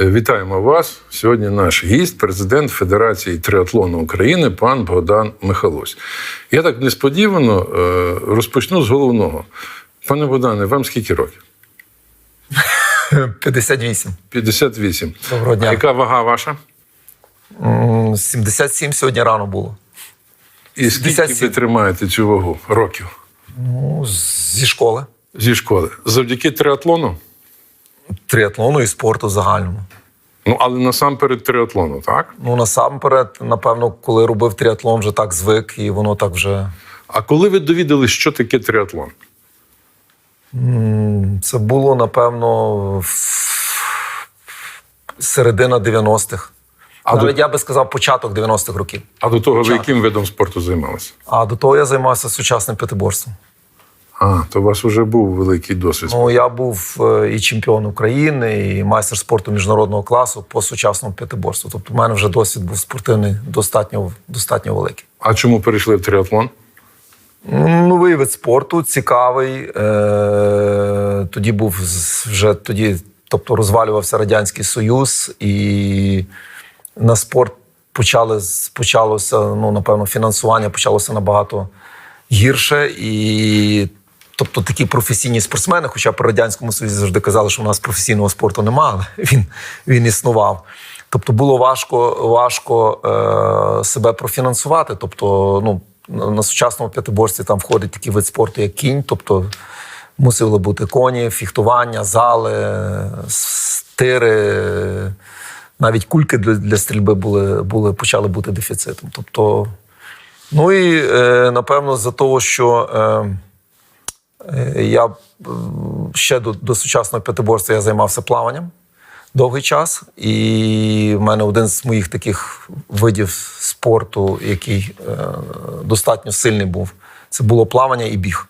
Е, Вітаємо вас. Сьогодні наш гість, президент Федерації триатлону України, пан Богдан Михалось. Я так несподівано е, розпочну з головного. Пане Богдане, вам скільки років? 58. 58. Доброго дня. А яка вага ваша? 77 сьогодні рано було. І скільки 57. ви тримаєте цю вагу років Ну, зі школи. зі школи? Завдяки триатлону? Триатлону і спорту загальному. Ну, але насамперед триатлону, так? Ну, насамперед, напевно, коли робив тріатлон, вже так звик, і воно так вже. А коли ви довідались, що таке триатлон? М, Це було, напевно, в- середина 90-х. А Навіть до- я би сказав, початок 90-х років. А до того ви яким видом спорту займалися? А до того я займався сучасним п'ятиборством. А, то у вас вже був великий досвід. Ну, я був е, і чемпіон України, і майстер спорту міжнародного класу по сучасному п'ятиборству. Тобто, в мене вже досвід був спортивний достатньо, достатньо великий. А чому перейшли в триатлон? Новий вид спорту, цікавий. Е, тоді був вже тоді, тобто розвалювався Радянський Союз, і на спорт почали, почалося, ну, напевно, фінансування почалося набагато гірше. І тобто такі професійні спортсмени, хоча при Радянському Союзі завжди казали, що у нас професійного спорту немає, але він, він існував. Тобто було важко, важко е, себе профінансувати. Тобто, ну, на сучасному п'ятиборстві там входить такий вид спорту, як кінь. Тобто мусили бути коні, фіхтування, зали, стири. Навіть кульки для, для стрільби були, були, почали бути дефіцитом. Тобто, ну і е, напевно, за того, що е, я ще до, до сучасного п'ятиборства я займався плаванням довгий час. І в мене один з моїх таких видів спорту, який е, достатньо сильний був, це було плавання і біг.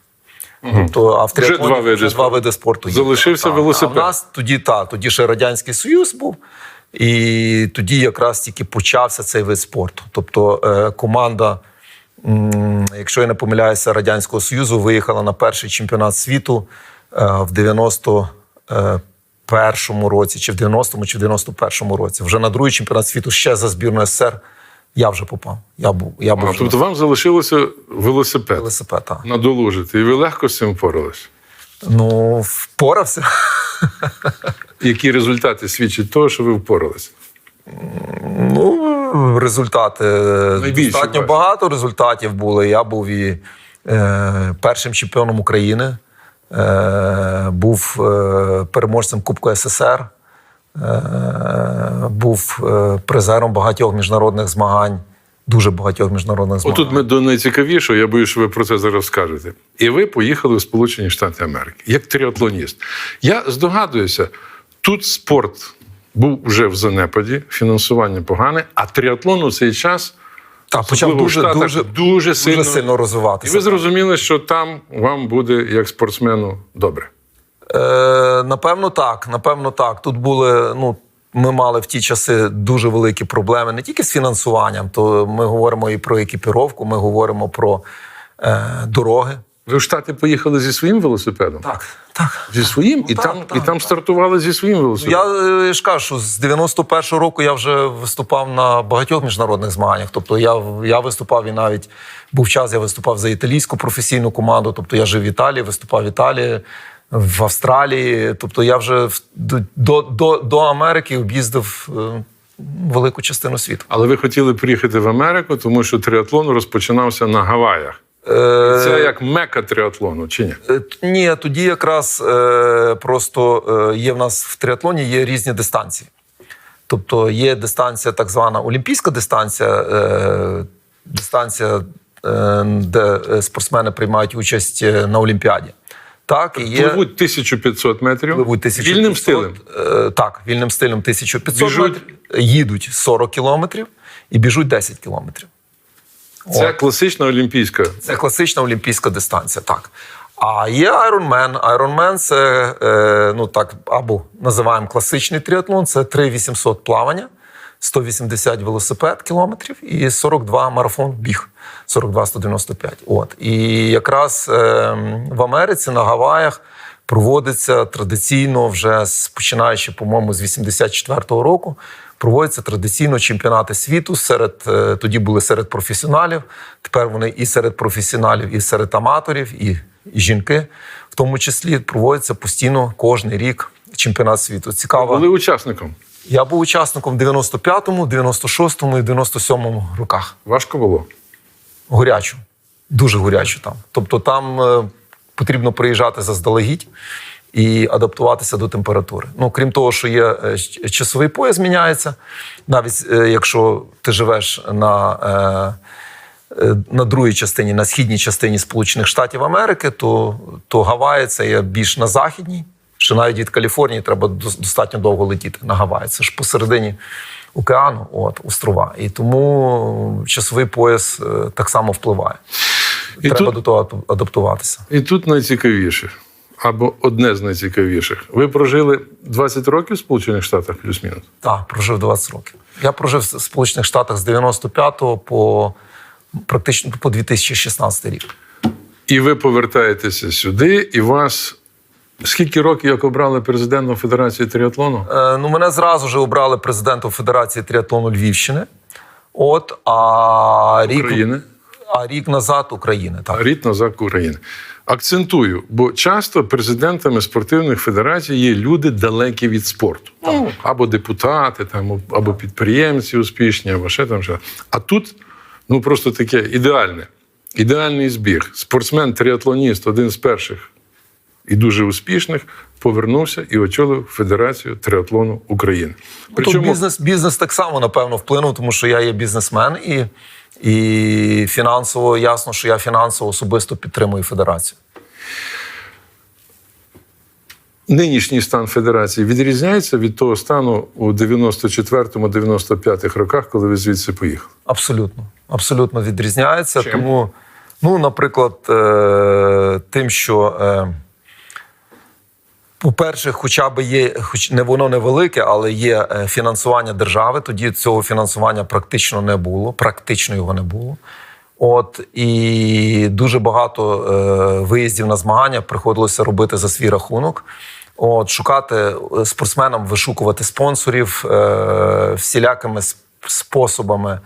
Тобто, а в Вже два види вже два види спорту. є. Залишився Так. велосипед. А в нас тоді та, тоді ще Радянський Союз був. І тоді якраз тільки почався цей вид спорту. Тобто е, команда, якщо я не помиляюся, Радянського Союзу виїхала на перший чемпіонат світу е, в 91-му році, чи в 90-му, чи в 91-му році. Вже на другий чемпіонат світу ще за збірну СССР я вже попав. Я був, я був А, тобто вам залишилося велосипед велосипед. так. надолужити, і ви легко з цим впоралися? Ну, впорався. Які результати свідчать того, що ви впоралися? Ну, результати Найбільші достатньо ваші. багато результатів були. Я був і е, першим чемпіоном України, е, був е, переможцем Кубку СССР, е, був е, призером багатьох міжнародних змагань, дуже багатьох міжнародних змагань. Отут ми до найцікавішого, я боюсь, що ви про це зараз скажете. І ви поїхали в Сполучені Штати Америки як триатлоніст. Я здогадуюся, тут спорт був вже в занепаді, фінансування погане, а триатлон у цей час Так, почав дуже, Штатах, дуже, дуже сильно, дуже сильно І ви зрозуміли, що там вам буде як спортсмену добре. Е, напевно, так. Напевно, так. Тут були. Ну, ми мали в ті часи дуже великі проблеми не тільки з фінансуванням, то ми говоримо і про екіпіровку, ми говоримо про е, дороги. Ви в Штати поїхали зі своїм велосипедом? Так, так. Зі своїм? і, так, там, так, і там так. стартували зі своїм велосипедом? Я е, ж кажу, що з 91-го року я вже виступав на багатьох міжнародних змаганнях. Тобто я, я виступав і навіть був час, я виступав за італійську професійну команду. Тобто я жив в Італії, виступав в Італії, в Австралії. Тобто я вже до, до, до Америки об'їздив е, велику частину світу. Але ви хотіли приїхати в Америку, тому що триатлон розпочинався на Гаваях. Е, Це як мека триатлону, чи ні? Е, Ні, тоді якраз е, просто є в нас в триатлоні є різні дистанції. Тобто є дистанція, так звана олімпійська дистанція, дистанція, де спортсмени приймають участь на Олімпіаді. Так, і є Пливуть 1500 метрів пливуть 1500, вільним стилем. так, вільним стилем 1500 Біжуть? метрів, їдуть 40 кілометрів і біжуть 10 кілометрів. Це От. класична олімпійська. Це класична олімпійська дистанція, так. А є Ironman. Ironman – це е, ну так, або називаємо класичний тріатлон, це 3800 плавання, 180 велосипед кілометрів і 42 марафон біг, 42-195. От. І якраз е, в Америці на Гаваях проводиться традиційно вже починаючи, по-моєму, з 84-го року. Проводяться традиційно чемпіонати світу серед е, тоді були серед професіоналів. Тепер вони і серед професіоналів, і серед аматорів, і, і жінки, в тому числі проводяться постійно кожен рік чемпіонат світу. Цікаво. Були учасником. Я був учасником в 95-му, 96-му і 97-му роках. Важко було. Горячо, дуже горячо там. Тобто там е, потрібно приїжджати заздалегідь і адаптуватися до температури. Ну, крім того, що є е, часовий пояс міняється, навіть е, якщо ти живеш на. Е, на другій частині, на східній частині Сполучених Штатів Америки, то, то Гаваї це є більш на західній. Що навіть від Каліфорнії треба достатньо довго летіти на Гаваї. Це ж посередині океану, от острова. І тому часовий пояс так само впливає. І треба тут- до того адаптуватися. І тут найцікавіше, або одне з найцікавіших. Ви прожили 20 років в Сполучених Штатах, плюс-мінус. Так, прожив 20 років. Я прожив в Сполучених Штатах з 95 по практично по 2016 рік. І ви повертаєтеся сюди, і вас. Скільки років як обрали президентом Федерації тріатлону? Е, ну, мене зразу ж обрали президентом Федерації тріатлону Львівщини. От, а рік, України, а рік назад України. Так. рік назад України. Акцентую, бо часто президентами спортивних федерацій є люди далекі від спорту. Ну, або депутати, там, або підприємці успішні, або ще там. Ще. А тут ну просто таке ідеальне, ідеальний збіг. Спортсмен-тріатлоніст, один з перших і дуже успішних, повернувся і очолив Федерацію тріатлону України. Тобто бізнес, бізнес так само, напевно, вплинув, тому що я є бізнесмен і, і фінансово ясно, що я фінансово особисто підтримую федерацію. Нинішній стан федерації відрізняється від того стану у 94-95 роках, коли ви звідси поїхали. Абсолютно, абсолютно відрізняється. Чим? Тому, ну, наприклад, е, тим, що, е, по-перше, хоча б є, хоч не воно невелике, але є е, фінансування держави. Тоді цього фінансування практично не було, практично його не було. От і дуже багато е, виїздів на змагання приходилося робити за свій рахунок. От, шукати е, спортсменам, вишукувати спонсорів е, всілякими способами,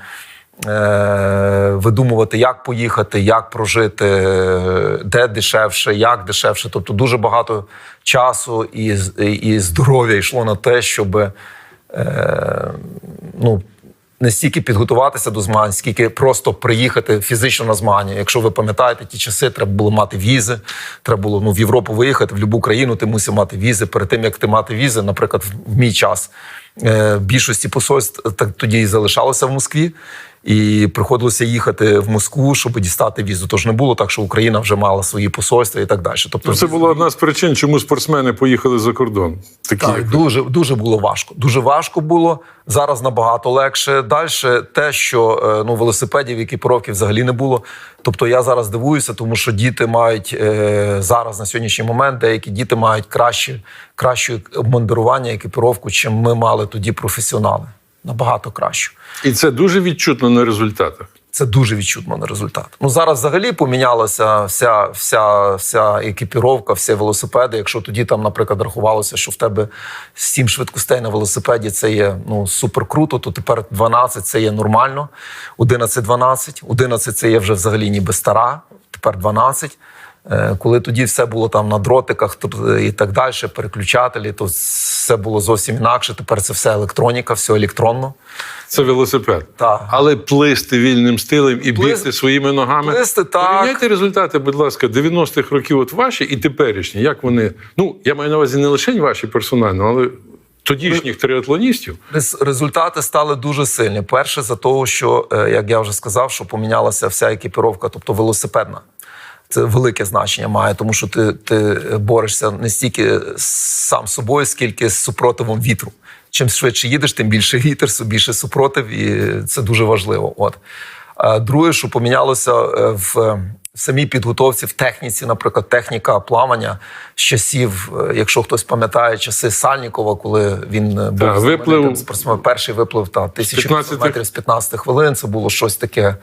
видумувати, як поїхати, як прожити, е, де дешевше, як дешевше. Тобто дуже багато часу і, і здоров'я йшло на те, щоб е, ну, не стільки підготуватися до змагань, скільки просто приїхати фізично на змагання. Якщо ви пам'ятаєте, ті часи треба було мати візи, треба було ну, в Європу виїхати, в будь-яку країну ти мусив мати візи. Перед тим як ти мати візи, наприклад, в- мій час е, більшості посольств так тоді і залишалося в Москві. І приходилося їхати в Москву, щоб дістати візу. Тож не було так, що Україна вже мала свої посольства і так далі. Тобто, Ну, це була одна з причин, чому спортсмени поїхали за кордон. Такі, так, як дуже дуже було важко. Дуже важко було. Зараз набагато легше. Далі те, що е, ну велосипедів, екіпіровки взагалі не було. Тобто я зараз дивуюся, тому що діти мають е, зараз на сьогоднішній момент деякі діти мають краще, краще обмундирування, екіпіровку, чим ми мали тоді професіонали. Набагато краще. І це дуже відчутно на результатах. Це дуже відчутно на результат. Ну зараз взагалі помінялася вся, вся, вся екіпіровка, всі велосипеди. Якщо тоді там, наприклад, рахувалося, що в тебе сім швидкостей на велосипеді це є ну супер круто, то тепер 12 це є нормально. 11-12. 11 це є вже взагалі ніби стара, тепер 12. Е, Коли тоді все було там на дротиках т- і так далі, переключателі, то все було зовсім інакше. Тепер це все електроніка, все електронно. Це велосипед. Так. Але плисти вільним стилем і Плис- бігти своїми ногами. плисти, так. Порівняйте результати, будь ласка, 90-х років от ваші і теперішні. Як вони. Ну, я маю на увазі не лише ваші персонально, але тодішніх триатлоністів. Результати стали дуже сильні. Перше, за того, що е, як я вже сказав, що помінялася вся екіпіровка, тобто велосипедна. Це велике значення має, тому що ти, ти борешся не стільки сам собою, скільки з супротивом вітру. Чим швидше їдеш, тим більше вітер, більше супротив, і це дуже важливо. От. Е, Друге, що помінялося е, в е, самій підготовці, в техніці, наприклад, техніка плавання з часів, якщо хтось пам'ятає, часи Сальнікова, коли він був Так, виплив- спортсменом. перший виплив та 1500 15 метрів з 15 хвилин. Це було щось таке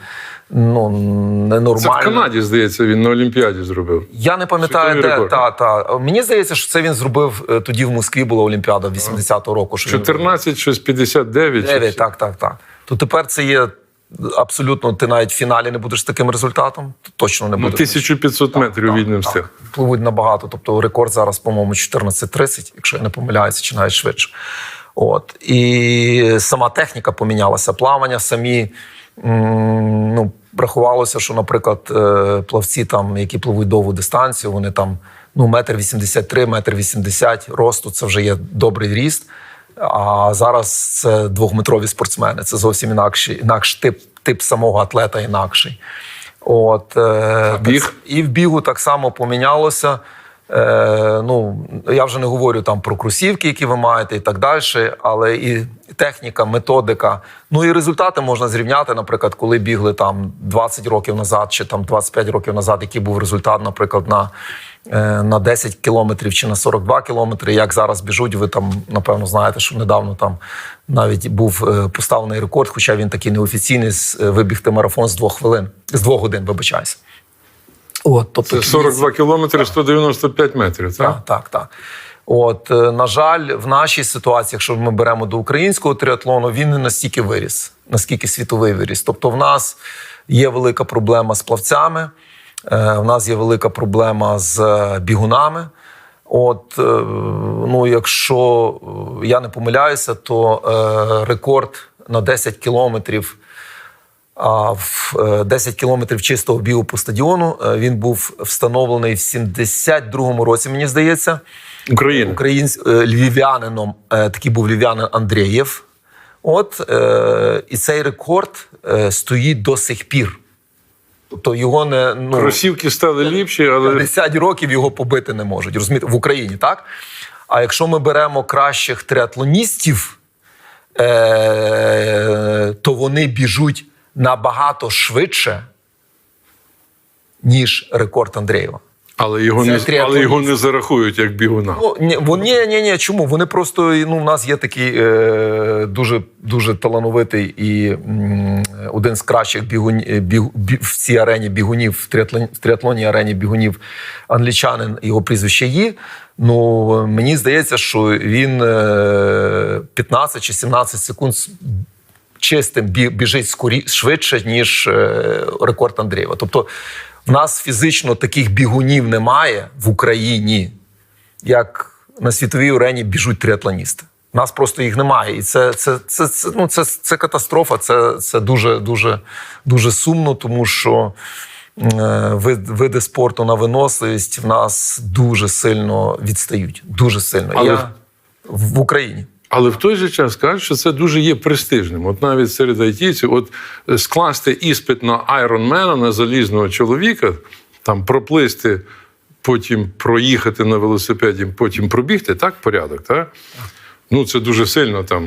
ну Це в Канаді, здається, він на Олімпіаді зробив. Я не пам'ятаю, де рекорд. та та мені здається, що це він зробив тоді в Москві. Була Олімпіада 80-го року. Що він 14, щось 59. 9, так, так, так. То тепер це є абсолютно. Ти навіть в фіналі не будеш з таким результатом. то Точно не Ну, будеш. 1500 метрів він не встиг. Пливуть набагато. Тобто рекорд зараз, по-моєму, 14.30, якщо я не помиляюся, чи навіть швидше. От. І сама техніка помінялася. Плавання самі. Ну, рахувалося, що, наприклад, е, плавці, там, які пливуть довгу дистанцію, вони там ну, метр 83, метр 80 росту це вже є добрий ріст. А зараз це двохметрові спортсмени. Це зовсім інакший, інакший тип, тип самого атлета інакший. От, е, біг? і в бігу так само помінялося. Е, ну, я вже не говорю там про кросівки, які ви маєте, і так далі, але і техніка, методика. Ну і результати можна зрівняти, наприклад, коли бігли там 20 років назад чи там 25 років назад, який був результат, наприклад, на, е, на 10 кілометрів чи на 42 кілометри. Як зараз біжуть, ви там напевно знаєте, що недавно там навіть був е, поставлений рекорд, хоча він такий неофіційний е, вибігти марафон з двох хвилин, з двох годин, вибачаюся. От, тобто Це 42 кілометри 195 метрів, так? так, так, так. От, е, на жаль, в нашій ситуації, якщо ми беремо до українського триатлону, він не настільки виріс, наскільки світовий виріс. Тобто, в нас є велика проблема з плавцями, е, в нас є велика проблема з е, бігунами. От, ну, якщо я не помиляюся, то рекорд на 10 кілометрів а в е, 10 кілометрів чистого бігу по стадіону е, він був встановлений в 72-му році, мені здається, Україна. українсь е, львів'янином. е, Такий був львів'янин Андрієв. От е, і цей рекорд е, стоїть до сих пір. Тобто його не ну, Кросівки стали ліпші, але 50 років його побити не можуть. Розумієте, в Україні, так? А якщо ми беремо кращих триатлоністів, е- то вони біжуть набагато швидше, ніж рекорд Андрієва. але його, Це не, але його не зарахують як бігуна. Ну, ні, вони, ні, ні, чому? Вони просто, ну, у нас є такий е, дуже, дуже талановитий і м, один з кращих бігунь, е, біг, в цій арені бігунів, в, триатлон, в триатлонній арені бігунів англічанин, його прізвище Є. Ну, мені здається, що він е, 15 чи 17 секунд чистим бі- біжить скорі, швидше, ніж е, рекорд Андрієва. Тобто, в нас фізично таких бігунів немає в Україні, як на світовій арені біжуть триатлоністи. Нас просто їх немає. І це, це, це, це, ну, це, це катастрофа, це, це дуже, дуже, дуже сумно, тому що е, вид- види спорту на виносливість в нас дуже сильно відстають. Дуже сильно. Але- Я в Україні. Але в той же час кажуть, що це дуже є престижним. От навіть серед айтійців, от е, скласти іспит на айронмена, на залізного чоловіка, там проплисти, потім проїхати на велосипеді, потім пробігти, так, порядок, так? Ну, це дуже сильно там.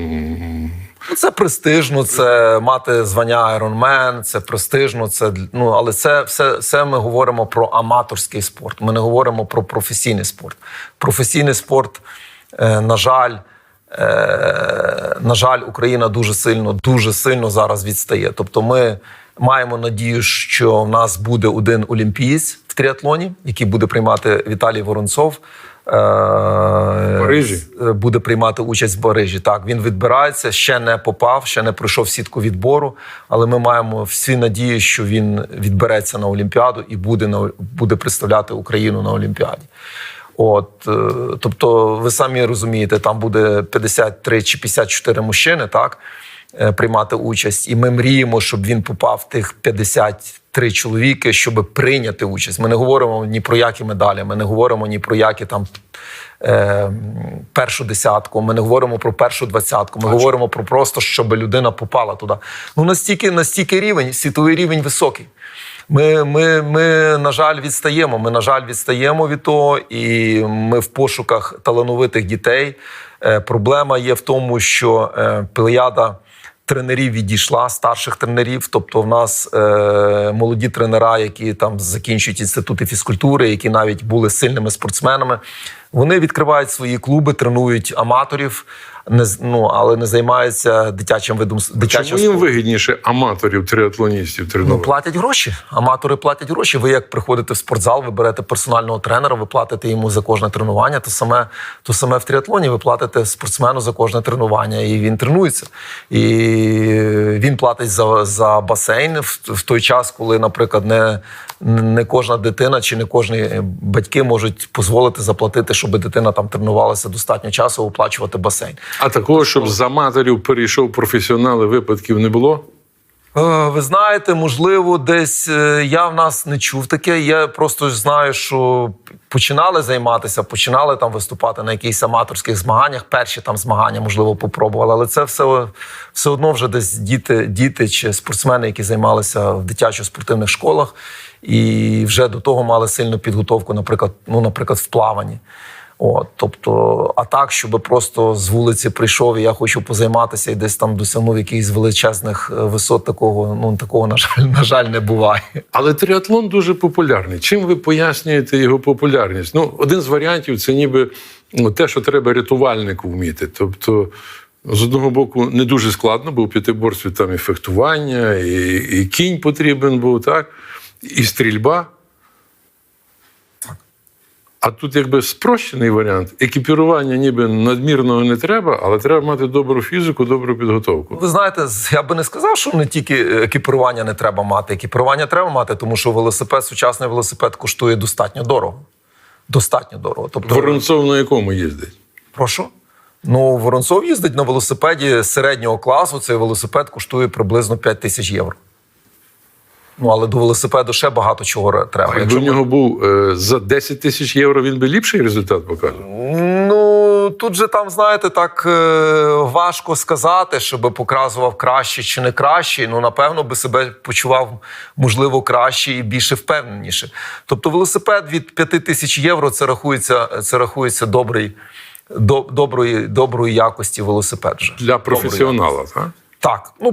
Ну, Це престижно, це мати звання Iron це престижно, це ну але це все, все ми говоримо про аматорський спорт. Ми не говоримо про професійний спорт. Професійний спорт, е, на жаль, на жаль, Україна дуже сильно, дуже сильно зараз відстає. Тобто, ми маємо надію, що в нас буде один олімпієць в тріатлоні, який буде приймати Віталій Воронцов. Е, Парижі? е, буде приймати участь в Парижі. Так, він відбирається, ще не попав, ще не пройшов сітку відбору. Але ми маємо всі надії, що він відбереться на Олімпіаду і буде на буде представляти Україну на Олімпіаді. От, е, тобто, ви самі розумієте, там буде 53 чи 54 мужчини, так е, приймати участь, і ми мріємо, щоб він попав в тих 53 чоловіки, щоб прийняти участь. Ми не говоримо ні про які медалі, ми не говоримо ні про які там е, першу десятку. Ми не говоримо про першу двадцятку. Ми говоримо про просто, щоб людина попала туди. Ну настільки, настільки рівень, світовий рівень високий. Ми, ми, ми, на жаль, відстаємо. Ми, на жаль, відстаємо від того, і ми в пошуках талановитих дітей. Е, проблема є в тому, що е, плеяда тренерів відійшла, старших тренерів. Тобто, в нас е, молоді тренера, які там закінчують інститути фізкультури, які навіть були сильними спортсменами. Вони відкривають свої клуби, тренують аматорів, не ну, але не займаються дитячим видом дитячим Чому їм вигідніше аматорів, триатлоністів Ну, платять гроші. Аматори платять гроші. Ви як приходите в спортзал, ви берете персонального тренера, ви платите йому за кожне тренування. То саме, то саме в тріатлоні ви платите спортсмену за кожне тренування, і він тренується. І він платить за, за басейн в, в той час, коли, наприклад, не, не кожна дитина чи не кожні батьки можуть дозволити заплатити, щоб дитина там тренувалася достатньо часу, оплачувати басейн. А такого, щоб з аматорів перейшов професіонали, випадків не було? Е, Ви знаєте, можливо, десь е, я в нас не чув таке. Я просто знаю, що починали займатися, починали там виступати на якихось аматорських змаганнях. Перші там змагання, можливо, попробували. Але це все, все одно вже десь діти, діти чи спортсмени, які займалися в дитячо-спортивних школах, і вже до того мали сильну підготовку, наприклад, ну, наприклад, в плаванні. От, тобто, а так, щоб просто з вулиці прийшов і я хочу позайматися і десь там досягнув якихось величезних е, висот, такого, ну такого, на жаль, на жаль, не буває. Але триатлон дуже популярний. Чим ви пояснюєте його популярність? Ну, один з варіантів це ніби ну, те, що треба рятувальнику вміти. Тобто, з одного боку, не дуже складно, бо у п'ятиборстві там і фехтування, і, і кінь потрібен був, так, і стрільба. А тут якби спрощений варіант. Екіпірування ніби надмірного не треба, але треба мати добру фізику, добру підготовку. Ви знаєте, я би не сказав, що не тільки екіпірування не треба мати. Екіпірування треба мати, тому що велосипед, сучасний велосипед коштує достатньо дорого. Достатньо дорого. Тобто, Воронцов на якому їздить? Прошу. Ну, Воронцов їздить на велосипеді середнього класу. Цей велосипед коштує приблизно 5 тисяч євро. Ну, але до велосипеду ще багато чого треба. А якби в нього був е, за 10 тисяч євро, він би ліпший результат показував. Ну тут же там, знаєте, так е, важко сказати, щоб показував краще чи не краще. Ну, напевно, би себе почував можливо краще і більше впевненіше. Тобто, велосипед від 5 тисяч євро це рахується, це рахується добрий, до, доброї, доброї якості велосипед. Вже. Для професіонала, так? Так, ну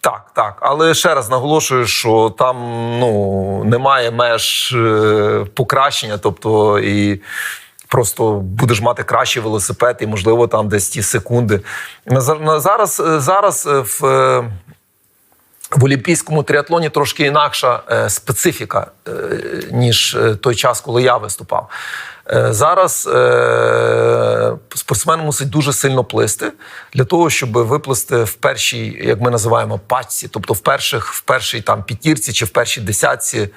так, так. Але ще раз наголошую, що там ну немає меж е, покращення, тобто і. Просто будеш мати кращий велосипед, і можливо там десь ті секунди. На за- зараз, е, зараз е, в, в олімпійському тріатлоні трошки інакша е, специфіка, е, ніж е, той час, коли я виступав. Зараз спортсмен мусить дуже сильно плисти для того, щоб виплисти в першій, як ми називаємо, пачці, тобто в перших, в першій там п'ятірці чи в першій десятці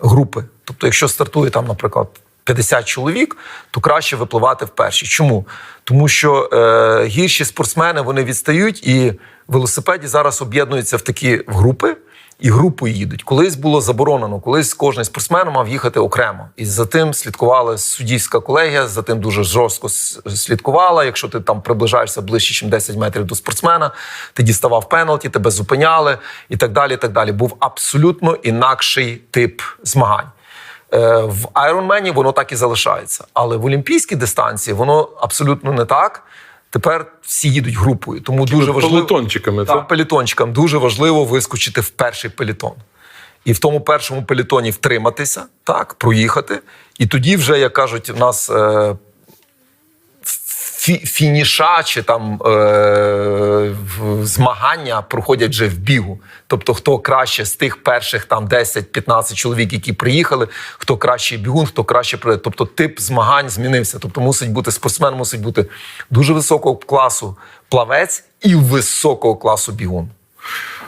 групи. Тобто, якщо стартує там, наприклад, 50 чоловік, то краще випливати в першій. Чому? Тому що е, гірші спортсмени вони відстають, і велосипеді зараз об'єднуються в такі в групи. І групою їдуть. Колись було заборонено, колись кожен спортсмен мав їхати окремо. І за тим слідкувала суддівська колегія, за тим дуже жорстко слідкувала. Якщо ти там приближаєшся ближче, ніж 10 метрів до спортсмена, ти діставав пеналті, тебе зупиняли і так далі. І так далі. Був абсолютно інакший тип змагань. Е, В Айронмені воно так і залишається. Але в олімпійській дистанції воно абсолютно не так. Тепер всі їдуть групою. Тому дуже важливо Пелетончиками, так, так? пелітончикам дуже важливо вискочити в перший пелітон. І в тому першому пелітоні втриматися, так, проїхати. І тоді, вже, як кажуть, в нас е, фі- фініша чи там е, змагання проходять вже в бігу. Тобто, хто краще з тих перших там 10-15 чоловік, які приїхали, хто кращий бігун, хто краще при- Тобто тип змагань змінився. Тобто мусить бути спортсмен, мусить бути дуже високого класу плавець і високого класу бігун.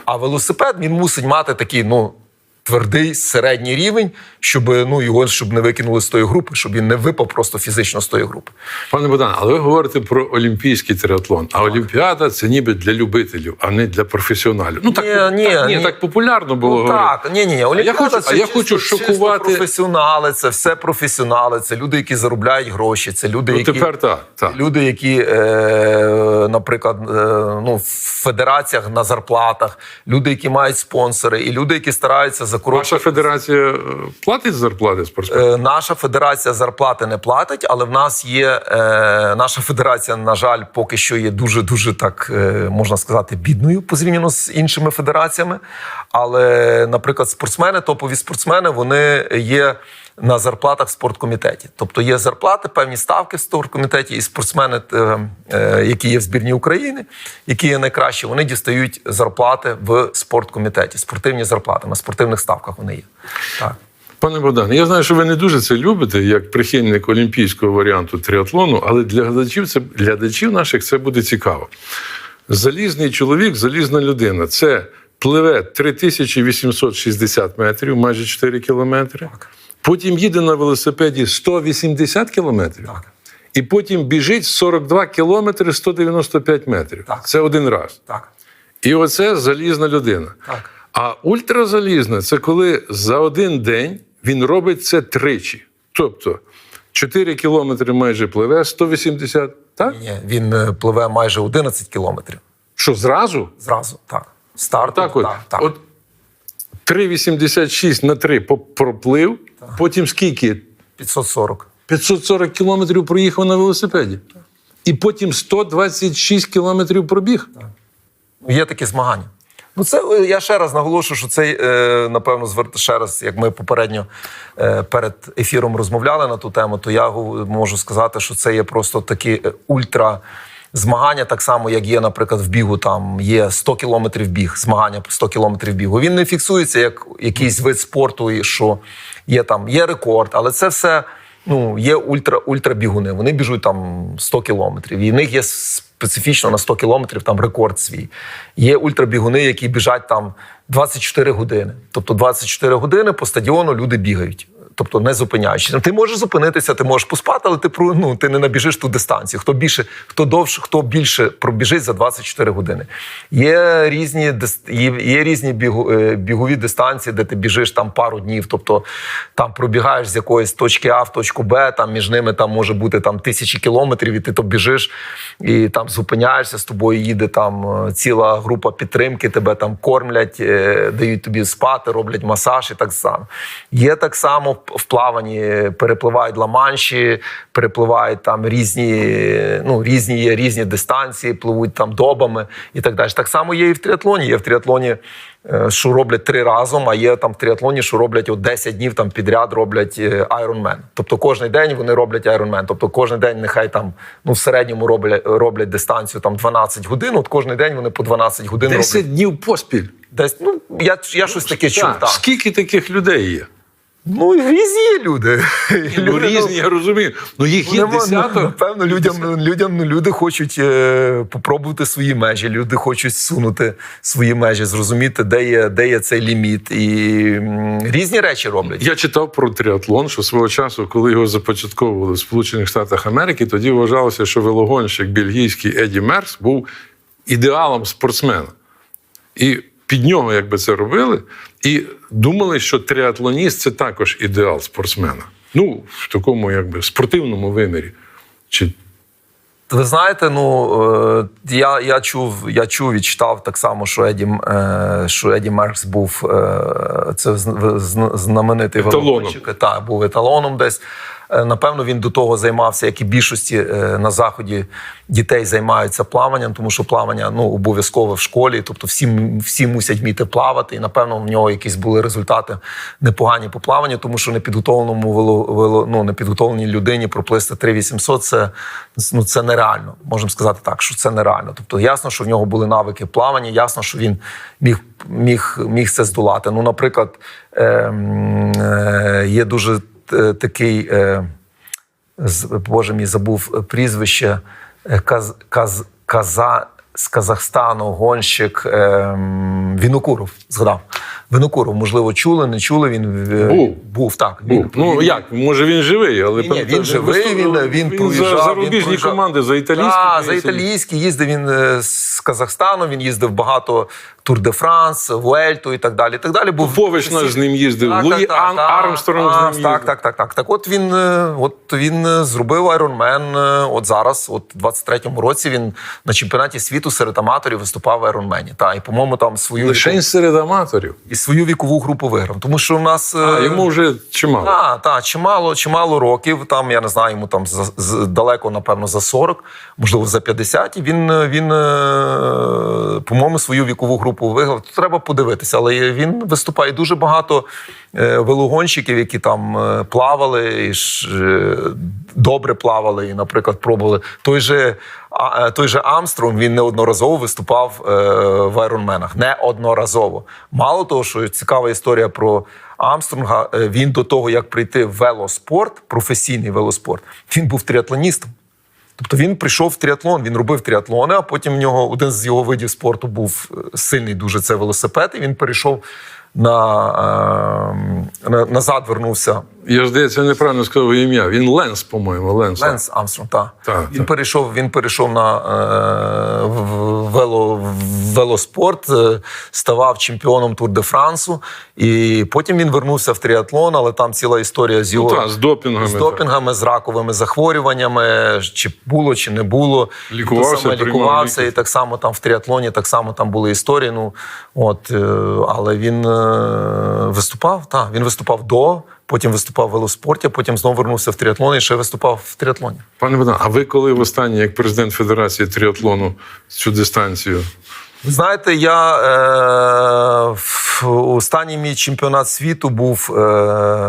А велосипед він мусить мати такий, ну. Твердий середній рівень, щоб ну його щоб не викинули з тої групи, щоб він не випав просто фізично з тої групи. Пане Богдан, але ви говорите про олімпійський триатлон. А Олімпіада це ніби для любителів, а не для професіоналів. Ну так, Ні, ні, так, ні, ні. так популярно було Ну, так, ні, ні, ні. Олімпіада хочу- це а я чисто- хочу чисто шокувати- професіонали, це все професіонали, це люди, які заробляють гроші, це люди, Ну які тепер так. так. люди, які, е, наприклад, е, ну, в федераціях на зарплатах, люди, які мають спонсори, і люди, які стараються за коротше. Ваша федерація е, платить зарплати спортсменам? Е, Наша федерація зарплати не платить, але в нас є е, наша федерація, на жаль, поки що є дуже дуже так можна сказати бідною порівняно з іншими федераціями. Але, наприклад, спортсмени, топові спортсмени, вони є. На зарплатах в спорткомітеті, тобто є зарплати, певні ставки в спорткомітеті, і спортсмени, е, е, які є в збірні України, які є найкращі, вони дістають зарплати в спорткомітеті, спортивні зарплати на спортивних ставках. Вони є так. Пане Богдане, я знаю, що ви не дуже це любите, як прихильник олімпійського варіанту триатлону, але для глядачів це для глядачів наших це буде цікаво. Залізний чоловік, залізна людина. Це пливе 3860 метрів, майже 4 кілометри. Потім їде на велосипеді 180 кілометрів. Так. І потім біжить 42 кілометри 195 метрів. Так. Це один раз. Так. І оце залізна людина. Так. А ультразалізна це коли за один день він робить це тричі. Тобто 4 кілометри майже пливе, 180, так? Ні, він е, пливе майже 11 кілометрів. Що зразу? Зразу, так. Старт. Так, от, так, так. от 3,86 на 3 по- проплив, потім скільки? 540. 540 кілометрів проїхав на велосипеді. І потім 126 кілометрів пробіг. Ну, Є такі змагання. Ну, це е, я ще раз наголошую, що це, е, напевно, звер- ще раз, як ми попередньо е, перед ефіром розмовляли на ту тему, то я можу сказати, що це є просто такі ультра. Змагання так само, як є, наприклад, в бігу, там є 100 кілометрів біг, змагання по 100 кілометрів бігу. Він не фіксується як якийсь вид спорту, що є там, є рекорд, але це все ну, є ультра, ультрабігуни. Вони біжуть там 100 кілометрів. І в них є специфічно на 100 кілометрів там рекорд свій. Є ультрабігуни, які біжать там 24 години. Тобто 24 години по стадіону люди бігають. Тобто не зупиняючись. Ти можеш зупинитися, ти можеш поспати, але ти ну, ти не набіжиш ту дистанцію. Хто більше, хто довше, хто більше пробіжить за 24 години. Є різні є, різні е, бігові дистанції, де ти біжиш там пару днів. Тобто там пробігаєш з якоїсь точки А в точку Б, там між ними там може бути там тисячі кілометрів, і ти то біжиш і там зупиняєшся, з тобою їде там е, ціла група підтримки, тебе там кормлять, е, дають тобі спати, роблять масаж і так само. Є так само в- плаванні, перепливають ламанші, перепливають там різні, ну, різні є різні дистанції, пливуть там добами і так далі. Так само є і в тріатлоні. Є в тріатлоні. е, Що роблять три разом, а є там в тріатлоні, що роблять от 10 днів там підряд роблять е, Ironman. Тобто кожен день вони роблять Ironman. Тобто кожен день нехай там ну в середньому роблять, роблять дистанцію там 12 годин. От кожен день вони по 12 годин 10 роблять. днів поспіль. Десь ну я, я щось таке чув. Так. Скільки таких людей є? Ну різні люди. Ну, Люди, різні, я розумію. Ну їх є Нема- десяток. Напевно, людям, людям ну, люди хочуть е, попробувати свої межі, люди хочуть сунути свої межі, зрозуміти, де є, де є цей ліміт. І м, різні речі роблять. Я читав про тріатлон, що свого часу, коли його започатковували в Сполучених Штатах Америки, тоді вважалося, що велогонщик бельгійський Еді Мерс був ідеалом спортсмена. І під нього якби це робили, і думали, що триатлоніст це також ідеал спортсмена. Ну, в такому якби спортивному вимірі. Чи Ви знаєте, ну е, я, я чув, я чув і читав так само, що Еді, е, що Еді Меркс був е, це зн- зн- знаменитий Еталоном. Так, був еталоном десь. Е, Напевно, він до того займався, як і більшості е, на заході дітей займаються плаванням, тому що плавання ну обов'язково в школі, тобто всі, всі мусять вміти плавати. І напевно в нього якісь були результати непогані по плаванню, тому що непідготовленому вело, ну, непідготовленій людині проплисти 3800 це, ну, це нереально. Можемо сказати так, що це нереально. Тобто ясно, що в нього були навики плавання, ясно, що він міг, міг, міг це здолати. Ну, наприклад, е, е, є дуже такий. Е, Боже мій забув прізвище е, Каз, Каз, Каза, з Казахстану, гонщик ем, Вінокуров. Згадав. Вінокуров, можливо, чули, не чули. Він е, Був. був так. був? Ну як, може він живий, але Ні, ні, він живий, він, він, за проїжджав. зарубіжні він проїжджав. команди, за італійські. Так, за італійські їздив він е, з Казахстану, він їздив багато Тур де Франс, Вуельту і так далі. І так далі. Був Попович наш з ним їздив, Так, Луї так, так, Ан- так. Армстронг з ним їздив. Так, так, так, так. Так от він, е, от він е, зробив е, от зараз, от у 23-му році він на чемпіонаті світу серед аматорів виступав в Ironman. Та, і, по-моєму, там свою Лише серед аматорів. і свою вікову групу виграв. Тому що в нас А, е, йому вже чимало. Так, так, чимало, чимало років. Там я не знаю, йому там за, з- далеко, напевно, за 40, можливо, за 50. І він, він по-моєму, свою вікову групу виграв. Тут треба подивитися, але він виступає дуже багато е, велогонщиків, які там е, плавали, і е, добре плавали, і, наприклад, пробували. Той же, той же Амстронг він неодноразово виступав в айронменах. Неодноразово. Мало того, що цікава історія про Амстронга. Він до того, як прийти в велоспорт, професійний велоспорт, він був тріатлоністом. Тобто він прийшов в тріатлон, він робив тріатлони, а потім в нього один з його видів спорту був е, сильний дуже це велосипед, і він перейшов на, е, на назад вернувся Я здається, неправильно сказав ім'я. Він Ленс, по-моєму. Ленс. Ленс Амстронг, так. Так, він так. перейшов. Він перейшов на е, вело, велоспорт, е, ставав чемпіоном Тур де Франсу, і потім він вернувся в тріатлон, але там ціла історія з Ну, його так, з допінгами. з допінгами, з раковими захворюваннями, чи було, чи не було. Лікувався, саме лікувався, і так само там в тріатлоні, так само там були історії. Ну от, е, але він е, виступав, так, він виступав до, потім виступав в велоспорті, потім знову вернувся в тріатлон і ще виступав в тріатлоні. Пане Богдан, а ви коли в останній як президент Федерації тріатлону, цю дистанцію? Ви знаєте, я е, в останній мій чемпіонат світу був е,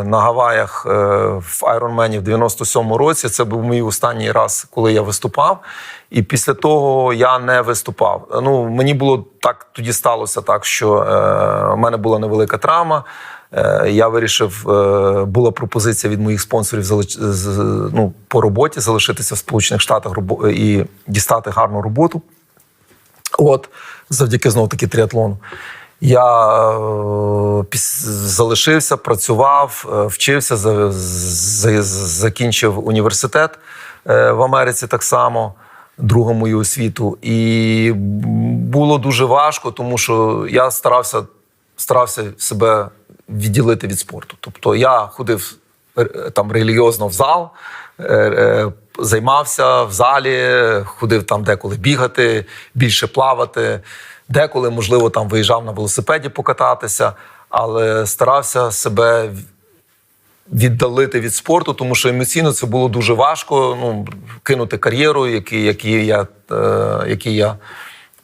на Гаваях е, в Айронмені в 97-му році. Це був мій останній раз, коли я виступав. І після того я не виступав. Ну мені було так, тоді сталося так, що е, в мене була невелика травма. Е, Я вирішив, е, була пропозиція від моїх спонсорів ну, по роботі залишитися в Сполучених Штатах і дістати гарну роботу. От, завдяки знову таки тріатлону. Я е, залишився, працював, е, вчився, за, за, закінчив університет е, в Америці так само, другу мою освіту. І було дуже важко, тому що я старався, старався себе відділити від спорту. Тобто я ходив там релігіозно в зал, займався в залі, ходив там деколи бігати, більше плавати, деколи, можливо, там виїжджав на велосипеді покататися, але старався себе віддалити від спорту, тому що емоційно це було дуже важко. Ну, кинути кар'єру, який, який, я, е, який я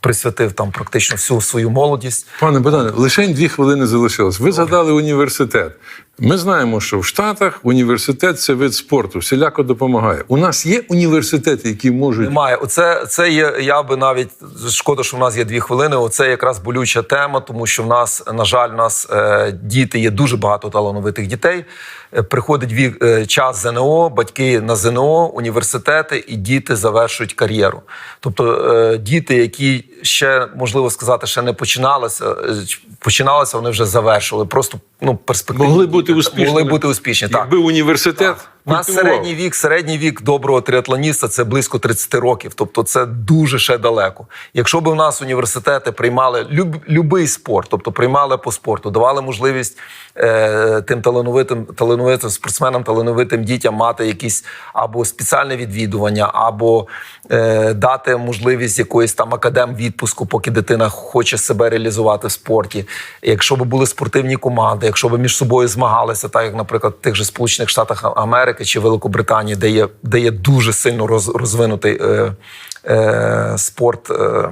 присвятив там практично всю свою молодість. Пане Богдане, лише дві хвилини залишилось. Ви згадали університет. Ми знаємо, що в Штатах університет це вид спорту, всіляко допомагає. У нас є університети, які можуть Немає. Оце це є. Я би навіть шкода, що в нас є дві хвилини. Оце якраз болюча тема, тому що в нас, на жаль, в нас е, діти є дуже багато талановитих дітей. Е, приходить вік е, час ЗНО, батьки на ЗНО, університети, і діти завершують кар'єру. Тобто е, діти, які ще можливо сказати, ще не починалися, починалися, вони вже завершили. Просто ну перспективні могли бути успішними. Могли бути успішні. Так. Якби університет У нас середній вік, середній вік доброго триатлоніста це близько 30 років. Тобто це дуже ще далеко. Якщо б у нас університети приймали люб, любий спорт, тобто приймали по спорту, давали можливість е, тим талановитим талановитим спортсменам, талановитим дітям мати якісь або спеціальне відвідування, або дати можливість якоїсь там академ відпуску, поки дитина хоче себе реалізувати в спорті. Якщо б були спортивні команди, якщо б між собою змагалися, так як, наприклад, в тих же Сполучених Штатах Америки чи Великобританії, де є, де є дуже сильно роз, розвинутий е, е, спорт. Е,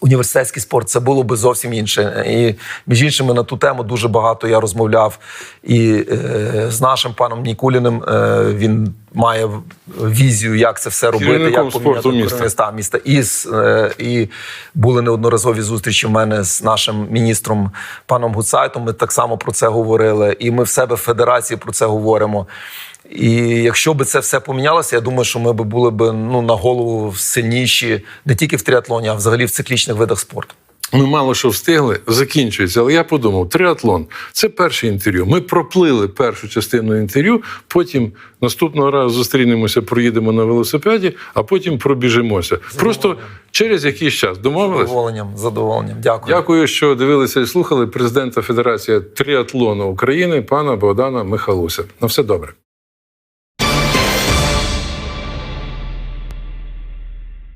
Університетський спорт це було би зовсім інше. І між іншими на ту тему дуже багато я розмовляв і е, з нашим паном Нікуліним. Е, він має візію, як це все робити, Керівником як поміняти міста. міста. І, е, і були неодноразові зустрічі в мене з нашим міністром паном Гуцайтом. Ми так само про це говорили. І ми в себе в федерації про це говоримо. І якщо би це все помінялося, я думаю, що ми б були б ну на голову сильніші не тільки в тріатлоні, а взагалі в циклічних видах спорту. Ми мало що встигли, закінчується. Але я подумав: триатлон це перше інтерв'ю. Ми проплили першу частину інтерв'ю. Потім наступного разу зустрінемося, проїдемо на велосипеді, а потім пробіжимося. Просто через якийсь час домовились. Задоволенням, задоволенням. Дякую. Дякую, що дивилися і слухали президента Федерації тріатлону України пана Богдана Михалуся. На все добре.